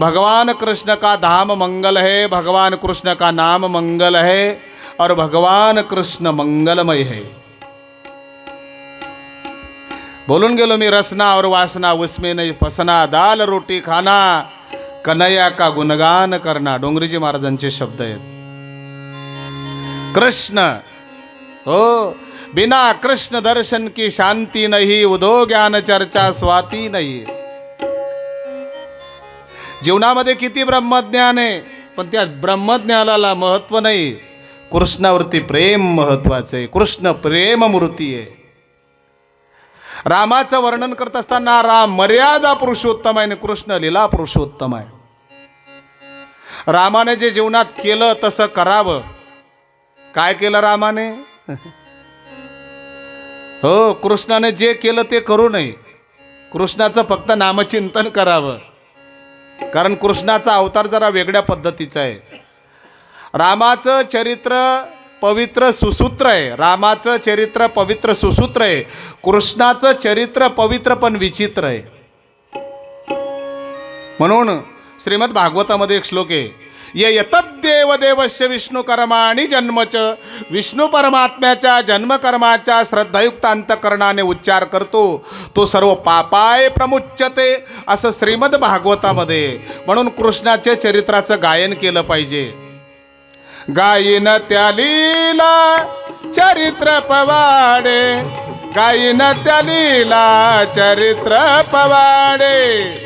भगवान कृष्ण का धाम मंगल है भगवान कृष्ण का नाम मंगल है और भगवान कृष्ण मंगलमय है। बोलून गेलो मी रसना और वासना उसमें नहीं फसना दाल रोटी खाना कन्हैया का गुणगान करना डोंगरीजी महाराजांचे शब्द आहेत। कृष्ण हो बिना कृष्ण दर्शन की शांती नहीं उदो ज्ञान चर्चा स्वाती नाही। जीवनामध्ये किती ब्रह्मज्ञान आहे? पण त्या ब्रह्मज्ञानाला महत्त्व नाही. कृष्णावरती प्रेम महत्त्वाचं आहे. कृष्ण प्रेममूर्ती आहे. रामाचं वर्णन करत असताना राम मर्यादा पुरुषोत्तम आहे आणि कृष्ण लीला पुरुषोत्तम आहे. रामाने जे जीवनात केलं तसं करावं. काय केलं रामाने? हो कृष्णाने जे केलं ते करू नये. कृष्णाचं फक्त नामचिंतन करावं. कारण कृष्णाचा अवतार जरा वेगळ्या पद्धतीचा आहे. रामाचं चरित्र पवित्र सुसूत्र आहे. रामाचं चरित्र पवित्र सुसूत्र आहे. कृष्णाचं चरित्र पवित्र पण विचित्र आहे. म्हणून श्रीमद भागवतामध्ये एक श्लोक आहे ये यतद्देव देवस्य विष्णू जन्मच. विष्णू परमात्म्याच्या जन्मकर्माच्या श्रद्धायुक्त अंतकरणाने उच्चार करतो. तो सर्व पापाय प्रमुच्यते असं श्रीमद भागवतामध्ये म्हणून कृष्णाचे चरित्राचं गायन केलं पाहिजे. गायन त्या लीला चरित्र पवाडे. गायन त्या लीला चरित्र पवाडे.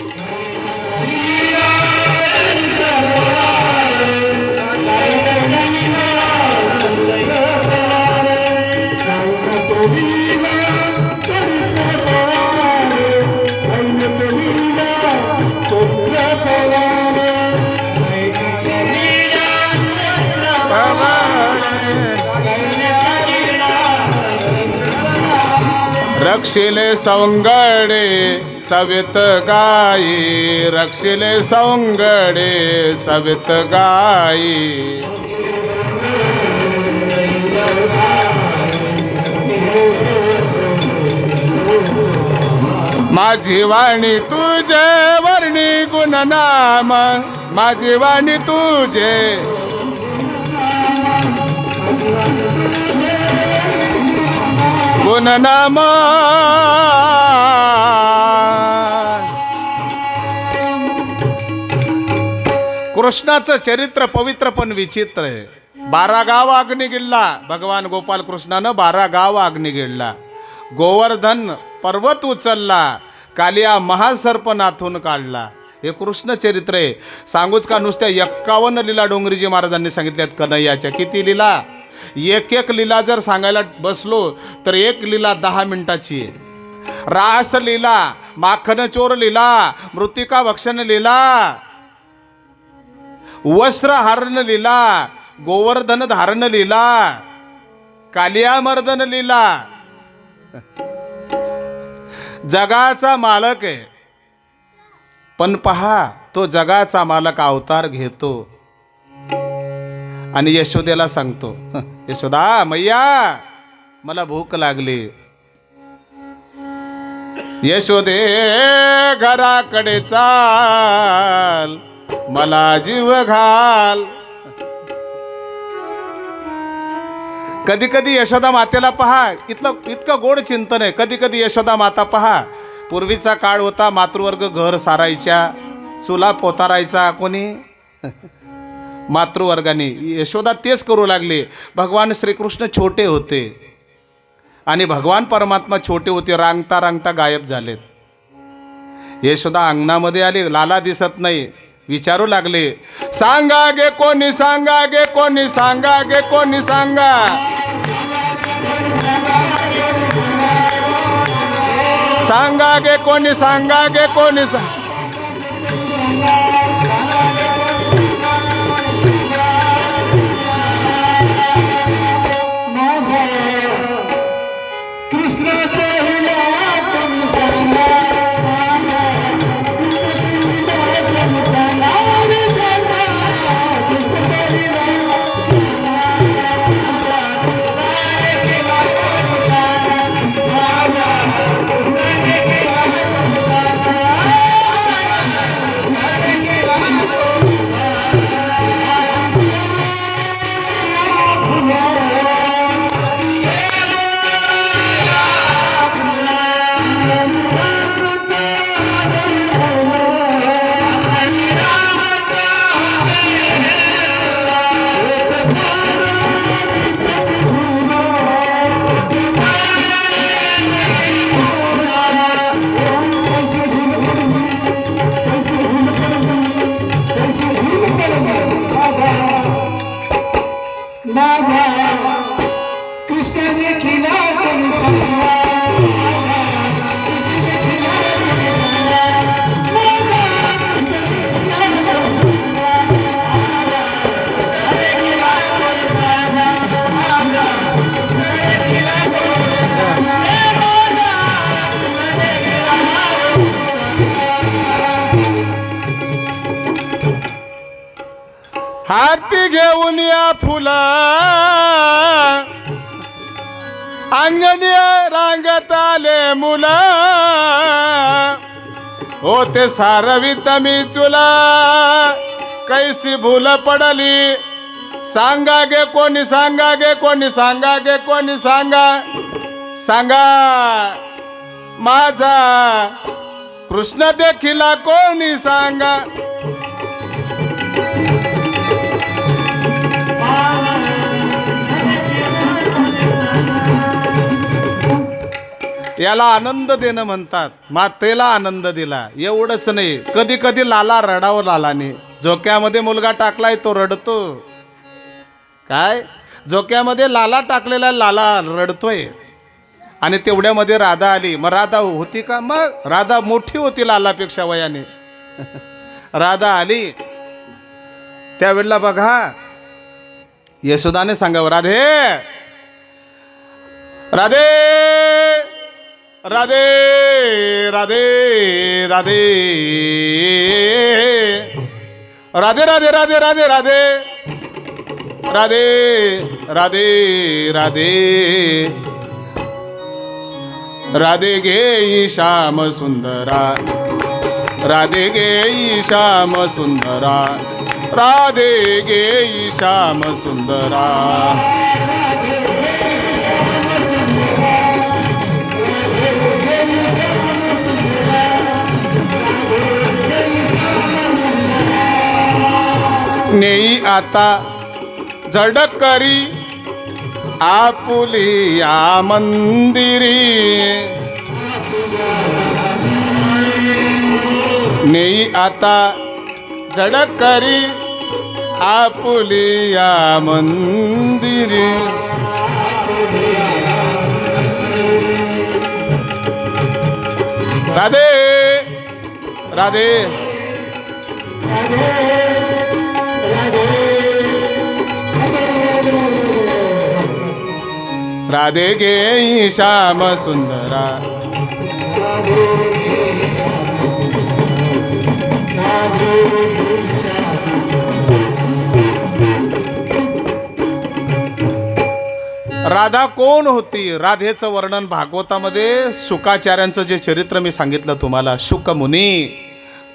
रक्षिले सौंगडे सवित गाई। रक्षिले सौंगडे सवित गाई। माझी वाणी तुझे वर्णी गुणनाम। माझी वाणी तुझे गुणनाम कृष्णाचं चरित्र पवित्र पण विचित्र आहे. बारा गाव अग्नी गिळला. भगवान गोपाल कृष्णानं बारा गाव अग्निगिडला गोवर्धन पर्वत उचलला. कालिया महासर्प नाथून काढला. हे कृष्ण चरित्र आहे. सांगूच का नुसत्या एक्कावन्न लिला डोंगरीजी महाराजांनी सांगितल्यात कन्हैयाच्या किती लिला? एक एक लीला जर सांगायला बसलो तर एक लीला दहा मिनिटाची आहे. रास लीला माखन चोर लीला मृतिका भक्षण लीला वस्त्र हरण लीला गोवर्धन धारण लीला कालियामर्दन लीला. जगाचा मालक आहे. पण पहा तो जगाचा मालक अवतार घेतो. आणि यशोदेला सांगतो यशोदा मैया मला भूक लागली. यशोदे घराकडे चाल मला जीव घाल. कधी कधी यशोदा मातेला पहा इथलं इतकं गोड चिंतन आहे. कधी कधी यशोदा माता पहा पूर्वीचा काळ होता मातृवर्ग घर सारायच्या चुला पोतारायचा कोणी? मातृवर्गाने. यशोदा तेच करू लागले. भगवान श्रीकृष्ण छोटे होते. आणि भगवान परमात्मा छोटे होते रांगता रांगता गायब झालेत. यशोदा अंगणामध्ये आले लाला दिसत नाही विचारू लागले सांगा गे कोणी सांगा गे कोणी सांगा गे कोणी सांगा. सांगा गे कोणी सांगा गे कोणी सांगा फुला अंगणी रांगत आले मुला. होते सारवित मी चुला. कैसी भूल पडली. सांगा गे कोणी सांगा गे कोणी सांगा गे कोणी सांगा. सांगा माझा कृष्ण देखील कोणी सांगा. याला आनंद देणं म्हणतात. मातेला आनंद दिला. एवढंच नाही. कधी कधी लाला रडावं लालाने. झोक्यामध्ये मुलगा टाकलाय तो रडतो. काय? झोक्यामध्ये लाला टाकलेला लाला रडतोय. आणि तेवढ्यामध्ये राधा आली. मग राधा होती का? मग राधा मोठी होती लालापेक्षा वयाने. राधा आली. त्यावेळेला बघा. यशोदाने सांगावं राधे! राधे! राधे राधे राधे. राधे राधे राधे राधे राधे. राधे राधे राधे. राधे गे श्याम सुंदरा. राधे गे श्याम सुंदरा. राधे गे श्याम सुंदरा. नेई आता. झडक करी. आपुली या मंदिरी. नेई आता. झडक करी. आपुली या मंदिरी. राधे. राधे. राधे गे श्याम सुंदरा। राधा कोण होती? राधेचं वर्णन भागवतामध्ये शुकाचार्यांचं जे चरित्र मी सांगितलं तुम्हाला शुकमुनी.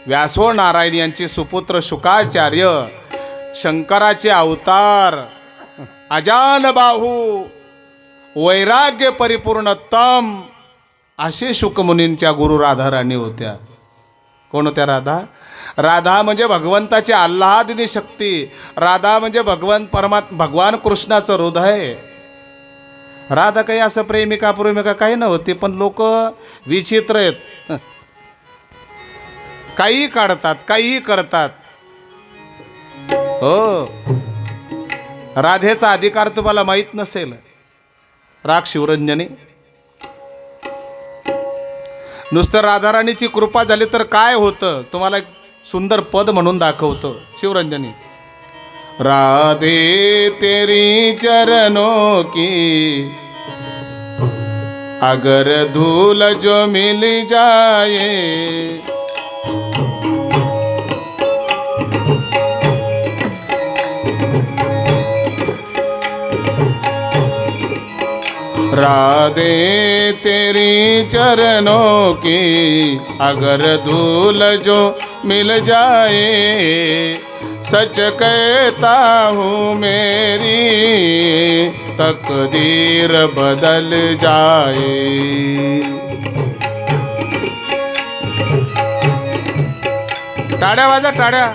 व्यासो नारायण यांचे सुपुत्र शुकाचार्य शंकराचे अवतार अजान वैराग्य वैराग्य परिपूर्णतम असे शुकमुनींच्या गुरु राधाराणी होत्या. कोण होत्या राधा? राधा म्हणजे भगवंताची आल्हादिनी शक्ती. राधा म्हणजे भगवान परमात् भगवान कृष्णाचं हृदय. राधा काही असं प्रेमिका प्रेमिका काही नव्हती पण लोक विचित्र आहेत. काही काढतात काही करतात. हो. राधेचा अधिकार तुम्हाला माहीत नसेल. राग शिवरंजनी. नुसतं राधाराणीची कृपा झाली तर काय होतं? तुम्हाला एक सुंदर पद म्हणून दाखवतं. शिवरंजनी. राधे तेरी चरणों की अगर धूल जो मिल जाए राधे तेरी चरणों की अगर धूल जो मिल जाए सच कहता हूँ मेरी तकदीर बदल जाए। टाळ्या वाजा टाळ्या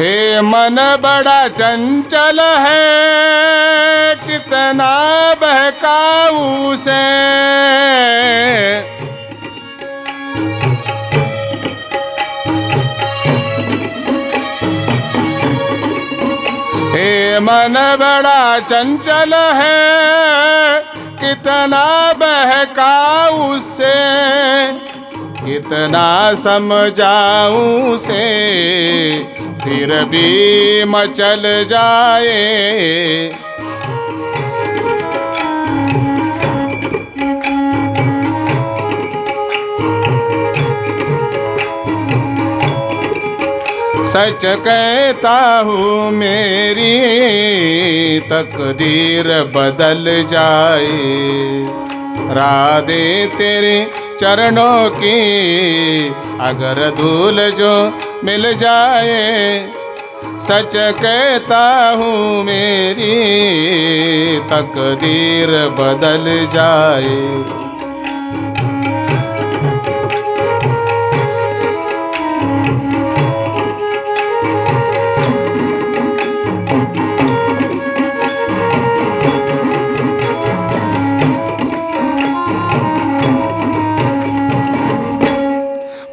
हे मन बड़ा चंचल है, कितना बहकाऊ से हे मन बड़ा चंचल है, कितना बहकाऊ से कितना समझाऊं से फिर भी मचल जाए। सच कहता हूँ मेरी तकदीर बदल जाए। राधे तेरे चरणों की अगर धूल जो मिल जाए सच कहता हूँ मेरी तकदीर बदल जाए।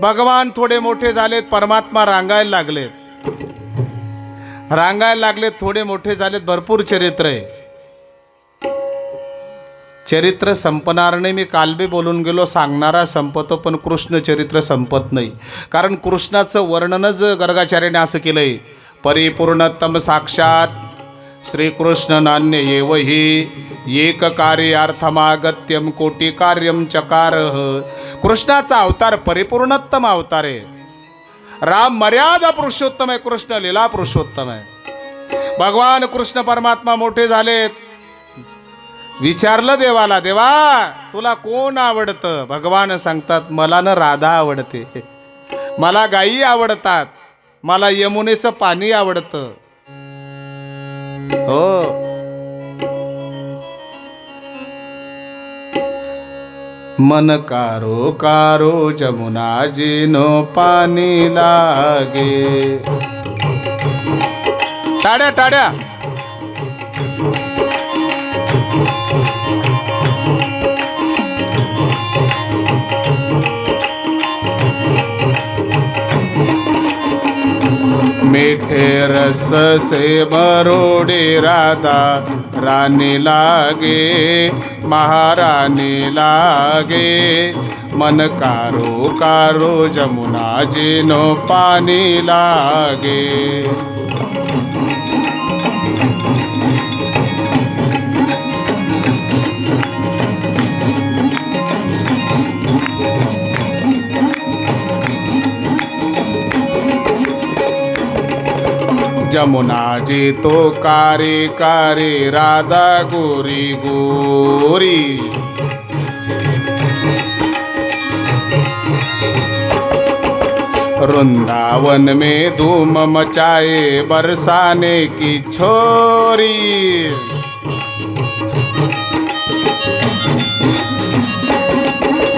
भगवान थोडे मोठे झालेत परमात्मा रांगायला लागलेत. रांगायला लागलेत थोडे मोठे झालेत भरपूर चरित्र आहे. चरित्र संपणार नाही मी कालबी बोलून गेलो सांगणारा संपतो पण कृष्ण चरित्र संपत नाही. कारण कृष्णाचं वर्णनच गर्गाचार्याने असं केलं आहे परिपूर्णतम साक्षात श्रीकृष्णनान्य एव हि एककार्यार्थमागत्यम कोटी कार्यम चकार। कृष्णाचा अवतार परिपूर्णोत्तम अवतार आहे। राम मर्यादा पुरुषोत्तम आहे कृष्ण लीला पुरुषोत्तम आहे। भगवान कृष्ण परमात्मा मोठे झालेत। विचारलं देवाला देवा तुला कोण आवडतं? भगवान सांगतात मला ना राधा आवडते. मला गायी आवडतात. मला यमुनेचं पाणी आवडतं. हो. मन कारो कारो जमुना जिनो पाणी लागे. टाड्या टाड्या. मिठे रस से बरोडे राधा राणी लागे महाराणी लागे। मन कारो कारो जमुना जिनो पाणी लागे। जमुना जी तो कारी कारी, राधा गोरी गोरी। वृंदावन में धूम मचाए बरसाने की छोरी।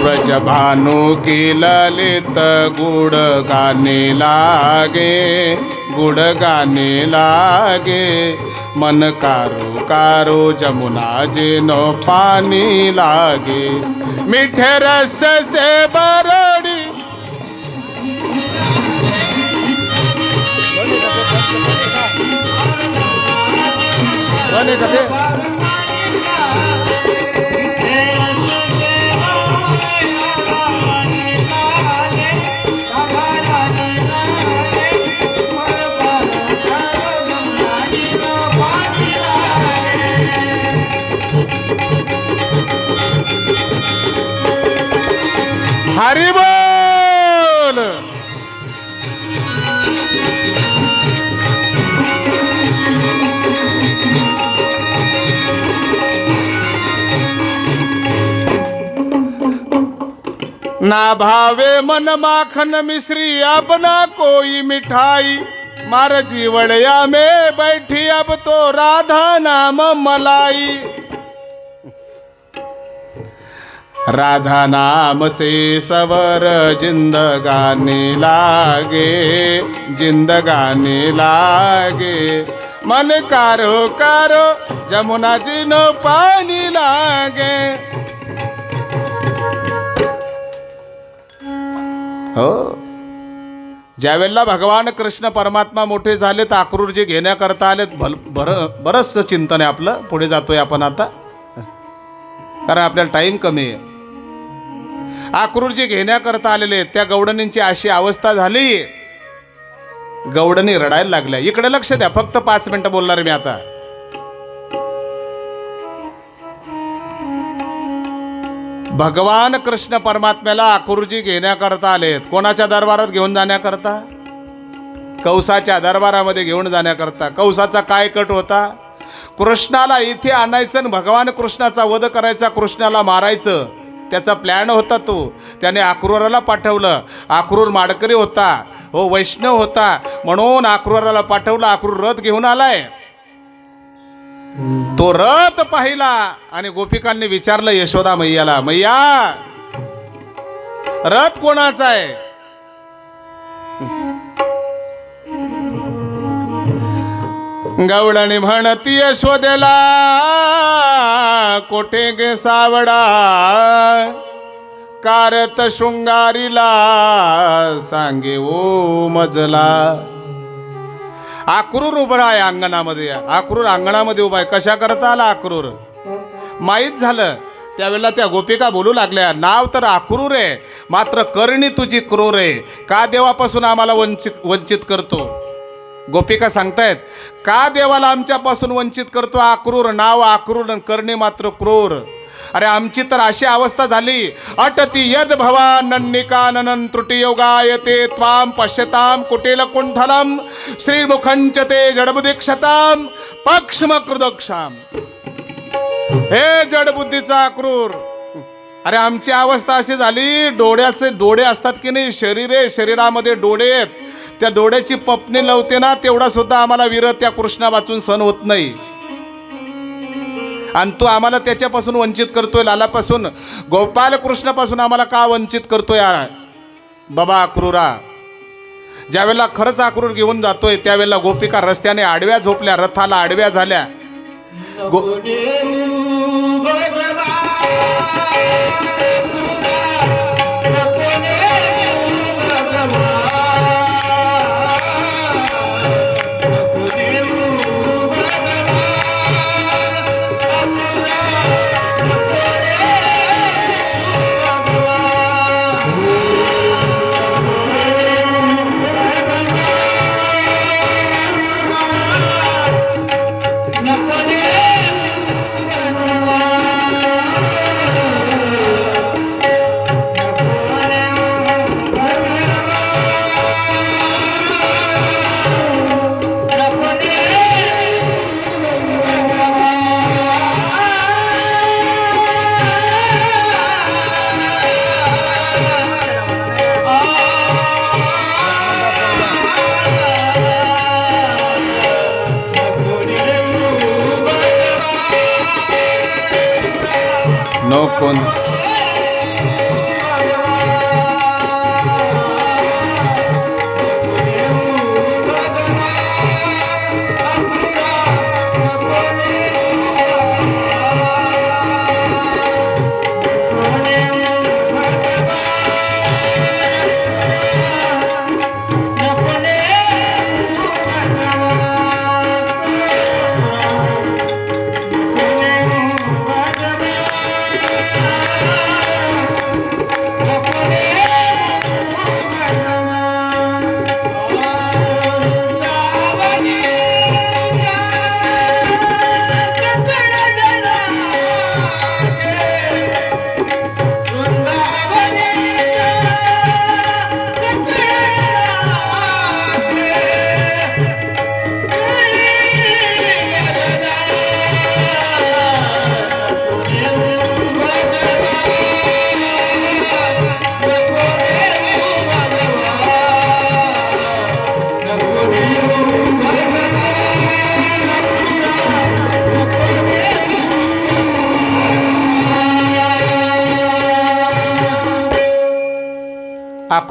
ब्रज भानु की ललित गुड गाने लागे। गुड गाने लागे, मन कारो कारो, जमुना जे नो पानी लागे। मीठे रस से बरड़ी। हरी बोल! ना भावे मन माखन मिश्री अब ना कोई मिठाई। मार जीवड़िया में बैठी अब तो राधा नाम मलाई। राधा नाम से सवर जिंदगाने लागे जिंदगाने लागे। मन कारो कारो जमुना जिनो पानी लागे। हो। ज्यावेळेला भगवान कृष्ण परमात्मा मोठे झाले तर अक्रूरजी घेण्याकरता आलेत भल बरं बरंचसं चिंतन आहे आपलं. पुढे जातोय आपण आता. कारण आपल्याला टाईम कमी आहे. अक्रूरजी घेण्याकरता आलेले आहेत. त्या गवडणींची अशी अवस्था झाली. गवडणी रडायला लागल्या. इकडे लक्ष द्या. फक्त पाच मिनिटं बोलणार मी आता. भगवान कृष्ण परमात्म्याला अक्रूरजी घेण्याकरता आलेत कोणाच्या दरबारात घेऊन जाण्याकरता? कौसाच्या दरबारामध्ये घेऊन जाण्याकरता. कौसाचा काय कट होता? कृष्णाला इथे आणायचं आणि भगवान कृष्णाचा वध करायचा कृष्णाला मारायचं. त्याचा प्लॅन होता तो. त्याने अक्रूराला पाठवलं. अक्रूर माडकरी होता. हो वैष्णव होता. म्हणून अक्रूराला पाठवलं. अक्रूर रथ घेऊन आलाय. तो रथ पाहिला आणि गोपिकांनी विचारलं यशोदा मैयाला मैया रथ कोणाचा आहे? गवळणी म्हणती यशोदेला कोठे गे सावडा? कारत शृंगारीला सांगे ओ मजला. आक्रूर उभा आहे अंगणामध्ये. आक्रूर अंगणामध्ये उभा आहे. कशा करता आला आक्रूर? माहीत झालं. त्यावेळेला त्या गोपिका बोलू लागल्या नाव तर आक्रूर आहे मात्र करणी तुझी क्रूर आहे. का देवापासून आम्हाला वंचित वंचित करतो? गोपिका सांगतायत का देवाला आमच्यापासून वंचित करतो? आक्रूर नाव आक्रूर करणे मात्र क्रूर. अरे आमची तर अशी अवस्था झाली. अटती यद भवानन्निकाननं त्रुटियोगायते त्वाम पश्यताम कुटेल कुंठलम श्रीमुखंच ते जडबुदीक्षताम पक्ष्मकृदक्षाम हे जडबुद्धीचा क्रूर अरे आमची अवस्था अशी झाली डोळ्याचे डोळे असतात की नाही? शरीरे शरीरामध्ये डोळे आहेत. त्या डोळ्याची पपणी लावते ना तेवढा सुद्धा आम्हाला विरत त्या कृष्णा वाचून सण होत नाही. आणि तू आम्हाला त्याच्यापासून वंचित करतोय लालापासून. गोपाल कृष्णापासून आम्हाला का वंचित करतोय बाबा अक्रूरा ज्यावेळेला खरंच अक्रूर घेऊन जातोय त्यावेळेला गोपिका रस्त्याने आडव्या झोपल्या रथाला आडव्या झाल्या. गो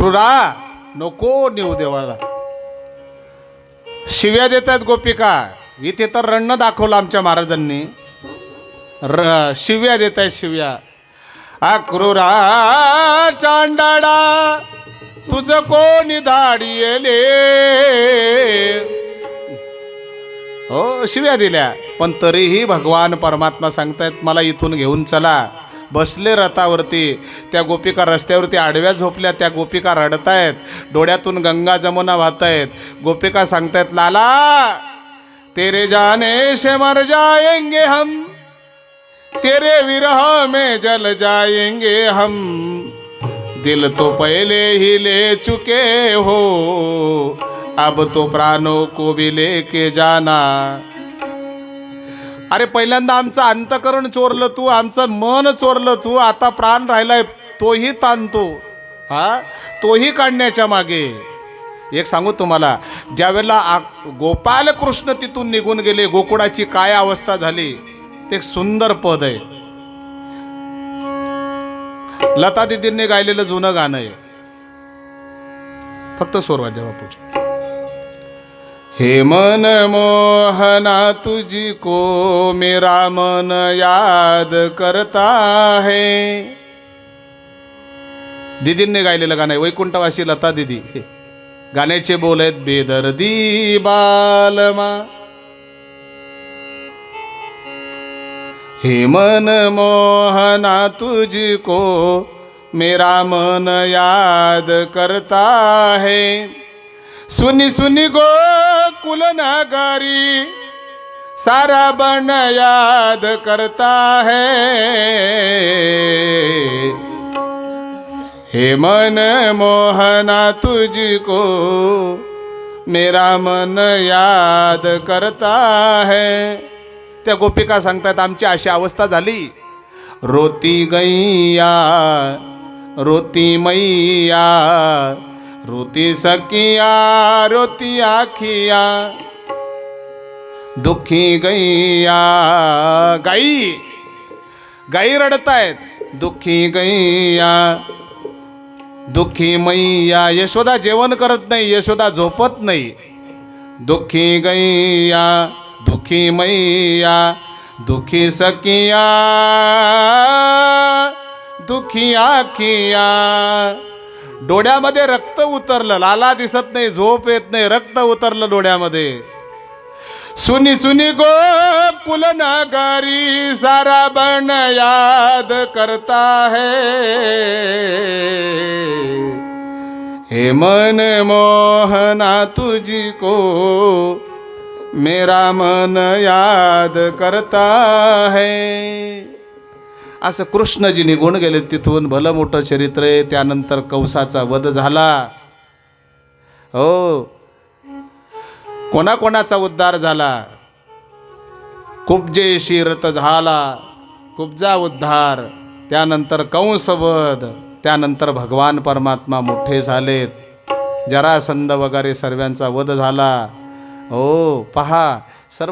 क्रूरा नको नेऊ देवाला. शिव्या देतात गोपिका. इथे तर रण्ण दाखवलं आमच्या महाराजांनी. र शिव्या देत आहेत शिव्या अक्रूरा चांडाडा तुझं कोणी धाडी येले? हो शिव्या दिल्या. पण तरीही भगवान परमात्मा सांगतायत मला इथून घेऊन चला. बसले रथावरती. त्या गोपिका रस्त्यावरती आडव्या झोपल्या. त्या गोपिका रडतायत. डोळ्यातून गंगा जमुना वाहत आहेत गोपिका सांगतायत लाला तेरे जाने से मर जाएंगे हम. तेरे विरह में जल जाएंगे हम. दिल तो पहले ही ले चुके हो. अब तो प्राणों को भी लेके जाना अरे पहिल्यांदा आमचं अंतकरण चोरलं तू आमचं मन चोरलं तू आता प्राण राहिलाय तोही ताणतो हा? तोही काढण्याच्या मागे. एक सांगू तुम्हाला ज्यावेळेला आ गोपाल कृष्ण तिथून निघून गेले गोकुळाची काय अवस्था झाली ते एक सुंदर पद आहे. लता दिदींनी गायलेलं जुनं गाणं आहे. फक्त सोरवा जेव्हा पूजा. हे मन मोहना तुझी को मेरा मन याद करता है. दिदींनी गायलेलं गाणं आहे वैकुंठवाशी लता दिदी. गाण्याचे बोल आहेत बेदर्दी बालमा. हे मन मोहना तुझको मेरा मन याद करता है. सुनी सुनी गोकुल नागारी सारा बन याद करता है। हे मन मोहना तुझको मेरा मन याद करता है। त्या गोपिका सांगतात आमची अशी अवस्था झाली. रोती गैया रोती मैया रोती सकिया रोती आखिया दुखी गैया गाई गाई रडतायत दुखी गैया दुःखी मैया यशोदा जेवण करत नाही यशोदा झोपत नाही दुःखी गैया दुःखी मैया दुःखी सकिया दुःखी आखिया डोळ्यामध्ये रक्त उतरलं. लाला दिसत नाही झोप येत नाही रक्त उतरलं डोळ्यामध्ये. सुनी सुनी गोकुल नगरी सारा बन याद करता है. हे मन मोहना तुझको मेरा मन याद करता है. असं कृष्णजी निघून गेले तिथून. भलं मोठं चरित्र आहे त्यानंतर कंसाचा वध झाला. हो. कोणाकोणाचा उद्धार झाला? कुब्जे शिरत झाला. कुब्जा उद्धार. त्यानंतर कंसवध. त्यानंतर भगवान परमात्मा मोठे झालेत. जरासंध वगैरे सर्वांचा वध झाला. हो पहा. सर्व